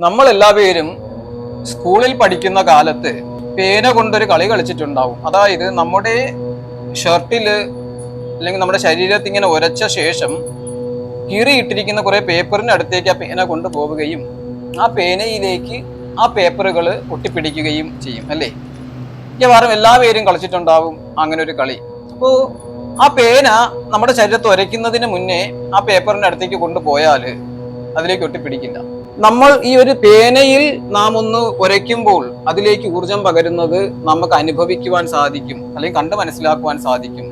നമ്മൾ എല്ലാവരും സ്കൂളിൽ പഠിക്കുന്ന കാലത്ത് പേന കൊണ്ടൊരു കളി കളിച്ചിട്ടുണ്ടാവും. അതായത് നമ്മുടെ ഷർട്ടിൽ അല്ലെങ്കിൽ നമ്മുടെ ശരീരത്തിൽ ഇങ്ങനെ ഉരച്ച ശേഷം കീറിയിട്ടിരിക്കുന്ന കുറേ പേപ്പറിന്റെ അടുത്തേക്ക് ആ പേന കൊണ്ടുപോവുകയും ആ പേനയിലേക്ക് ആ പേപ്പറുകൾ ഒട്ടിപ്പിടിക്കുകയും ചെയ്യും അല്ലേ? മിക്കവാറും എല്ലാവരും കളിച്ചിട്ടുണ്ടാവും അങ്ങനെ ഒരു കളി. അപ്പോൾ ആ പേന നമ്മുടെ ശരീരത്ത് ഉരയ്ക്കുന്നതിന് മുന്നേ ആ പേപ്പറിന്റെ അടുത്തേക്ക് കൊണ്ടുപോയാൽ അതിലേക്ക് ഒട്ടിപ്പിടിക്കില്ല. നമ്മൾ ഈ ഒരു പേനയിൽ നാം ഒന്ന് ഉരയ്ക്കുമ്പോൾ അതിലേക്ക് ഊർജം പകരുന്നത് നമുക്ക് അനുഭവിക്കുവാൻ സാധിക്കും അല്ലെങ്കിൽ കണ്ട് മനസ്സിലാക്കുവാൻ സാധിക്കും.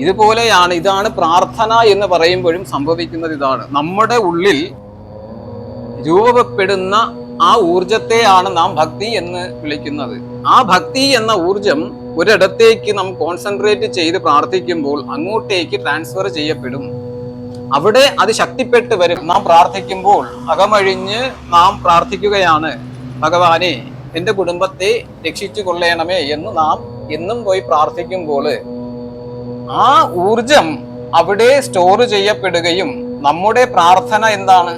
ഇതുപോലെയാണ് ഇതാണ് പ്രാർത്ഥന എന്ന് പറയുമ്പോഴും സംഭവിക്കുന്നത് ഇതാണ്. നമ്മുടെ ഉള്ളിൽ രൂപപ്പെടുന്ന ആ ഊർജത്തെയാണ് നാം ഭക്തി എന്ന് വിളിക്കുന്നത്. ആ ഭക്തി എന്ന ഊർജം ഒരിടത്തേക്ക് നാം കോൺസെൻട്രേറ്റ് ചെയ്ത് പ്രാർത്ഥിക്കുമ്പോൾ അങ്ങോട്ടേക്ക് ട്രാൻസ്ഫർ ചെയ്യപ്പെടും. അവിടെ അത് ശക്തിപ്പെട്ട് വരും. നാം പ്രാർത്ഥിക്കുമ്പോൾ അകമഴിഞ്ഞ് നാം പ്രാർത്ഥിക്കുകയാണ് ഭഗവാനെ എന്റെ കുടുംബത്തെ രക്ഷിച്ചു കൊള്ളണമേ എന്ന് നാം എന്നും പോയി പ്രാർത്ഥിക്കുമ്പോൾ ആ ഊർജം അവിടെ സ്റ്റോർ ചെയ്യപ്പെടുകയും നമ്മുടെ പ്രാർത്ഥന എന്താണ്?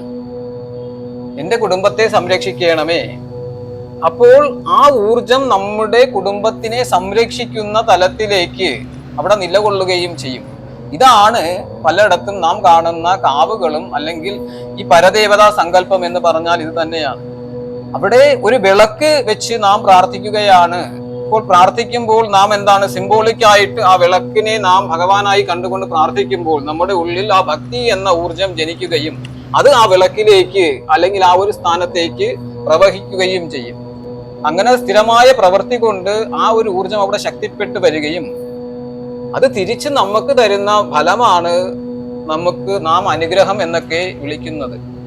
എന്റെ കുടുംബത്തെ സംരക്ഷിക്കണമേ അപ്പോൾ ആ ഊർജം നമ്മുടെ കുടുംബത്തിനെ സംരക്ഷിക്കുന്ന തലത്തിലേക്ക് അവിടെ നിലകൊള്ളുകയും ചെയ്യും. ഇതാണ് പലയിടത്തും നാം കാണുന്ന കാവുകളും അല്ലെങ്കിൽ ഈ പരദേവതാ സങ്കല്പം എന്ന് പറഞ്ഞാൽ ഇത് തന്നെയാണ്. അവിടെ ഒരു വിളക്ക് വെച്ച് നാം പ്രാർത്ഥിക്കുകയാണ്. ഇപ്പോൾ പ്രാർത്ഥിക്കുമ്പോൾ നാം എന്താണ് സിംബോളിക്കായിട്ട് ആ വിളക്കിനെ നാം ഭഗവാനായി കണ്ടുകൊണ്ട് പ്രാർത്ഥിക്കുമ്പോൾ നമ്മുടെ ഉള്ളിൽ ആ ഭക്തി എന്ന ഊർജം ജനിക്കുകയും അത് ആ വിളക്കിലേക്ക് അല്ലെങ്കിൽ ആ ഒരു സ്ഥാനത്തേക്ക് പ്രവഹിക്കുകയും ചെയ്യും. അങ്ങനെ സ്ഥിരമായ പ്രവൃത്തി കൊണ്ട് ആ ഒരു ഊർജം അവിടെ ശക്തിപ്പെട്ടു വരികയും അത് തിരിച്ച് നമുക്ക് തരുന്ന ഫലമാണ് നമുക്ക് നാം അനുഗ്രഹം എന്നൊക്കെ വിളിക്കുന്നത്.